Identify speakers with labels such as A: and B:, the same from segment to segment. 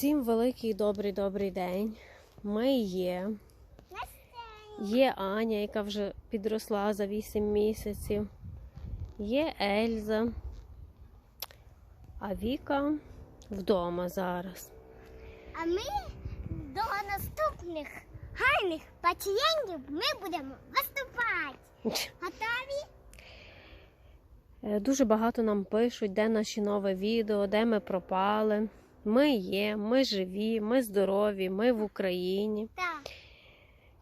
A: Всім великий добрий добрий день. Ми є. Є Аня, яка вже підросла за 8 місяців. Є Ельза. А Віка вдома зараз.
B: А ми до наступних гарних пацієнтів ми будемо виступати. Готові?
A: Е, Дуже багато нам пишуть, де наші нове відео, де ми пропали. Ми є, ми живі, ми здорові, ми в Україні.
B: Так.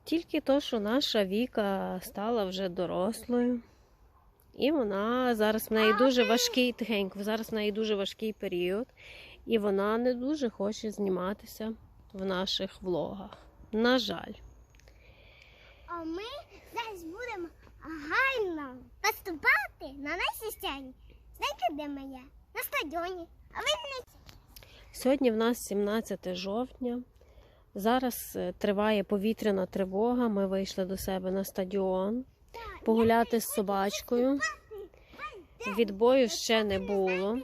A: Тільки то, що наша Віка стала вже дорослою. І вона зараз в неї дуже важкий тихенько, зараз в неї дуже важкий період, і вона не дуже хоче зніматися в наших влогах. На жаль.
B: А ми зараз будемо гарно виступати на нашій сцені. Знаєте, де ми є? На стадіоні. А ви не
A: Сьогодні в нас 17 жовтня. Зараз е, триває повітряна тривога. Ми вийшли до себе на стадіон погуляти з собачкою. Відбою ще не було.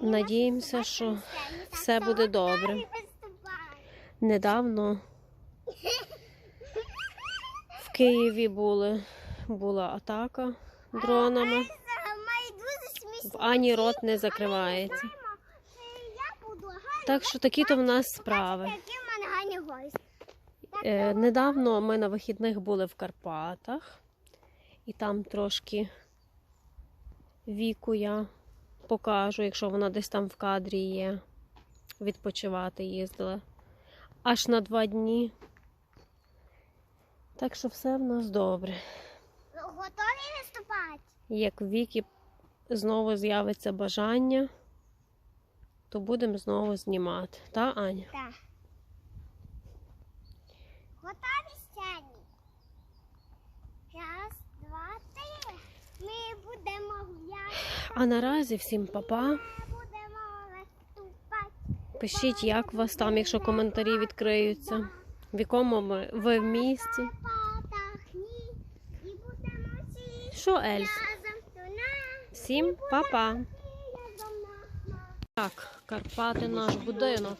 A: Надіємося, що все буде добре. Недавно в Києві були, була атака дронами. В Ані рот не закривається. Так що такі то в нас справи. Е, недавно ми на вихідних були в Карпатах, і там трошки віку я покажу, якщо вона десь там в кадрі є. Відпочивати їздила. Аж на два дні. Так що все в нас добре.
B: Готові виступати?
A: Як в Вікі знову з'явиться бажання, то будемо знову знімати. Та, Аня?
B: Так. Готові сцені? Раз, два, три. Ми будемо гуляти,
A: А наразі всім папа. Пишіть, як у вас там, якщо коментарі відкриються. В якому ми ви в місті. Що, Ельз? Всім папа. Так, Карпати наш будинок.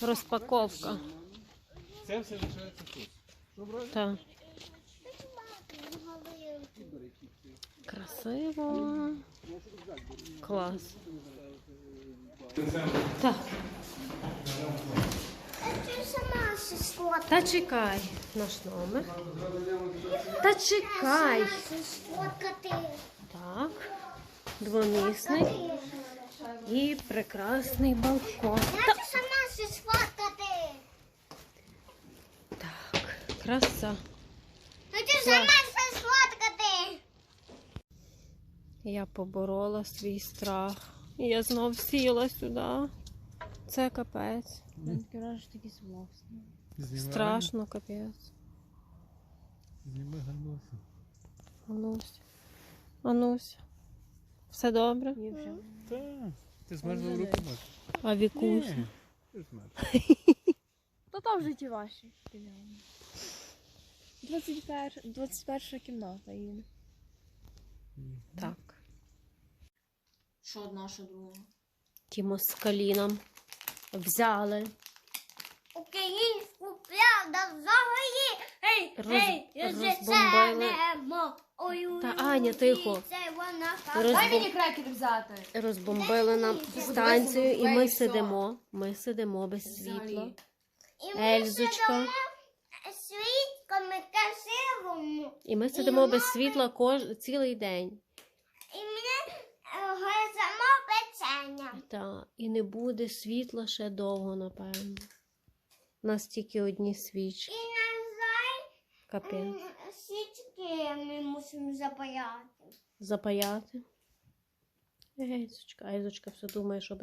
A: Розпаковка.
C: Це все лишається тут. Добре?
A: Так. Красиво. Клас. Так, та чекай наш номер. Та чекай. Так. Двомісний і прекрасний балкон.
B: Сфоткати.
A: Так, краса.
B: Ти сама ще сфоткати.
A: Я поборола свій страх. І я знов сіла сюди. Це капець. Страшно, капець.
C: Зніми ганосу.
A: Анусь. Анусь. Все добре?
C: Так. Ти змерзла в руку мати?
A: А Вікусь?
C: Ні, ти змерз.
D: Та там в житті ваші. 21, 21 кімната їде.
A: Так.
D: Що одна, що друга.
A: Ті москалі нам взяли.
B: Українську правда взагалі.
A: Роз- розбомбили.
B: Ой,
A: Та, Аня, тихо. Розбом-
D: Дай мені крекер взяти.
A: Розбомбили нам станцію, і ми сидимо. Ми сидимо без світла. Ельзочка.
B: Світками красивому.
A: І ми сидимо без світла кож... цілий день.
B: І мене гриземо печення.
A: Та, і не буде світла ще довго, напевно. У нас тільки одні свічки.
B: І на жаль,
A: Капець.
B: м, ми мусимо запаяти.
A: Запаяти. Ейзочка, айзочка все думає, що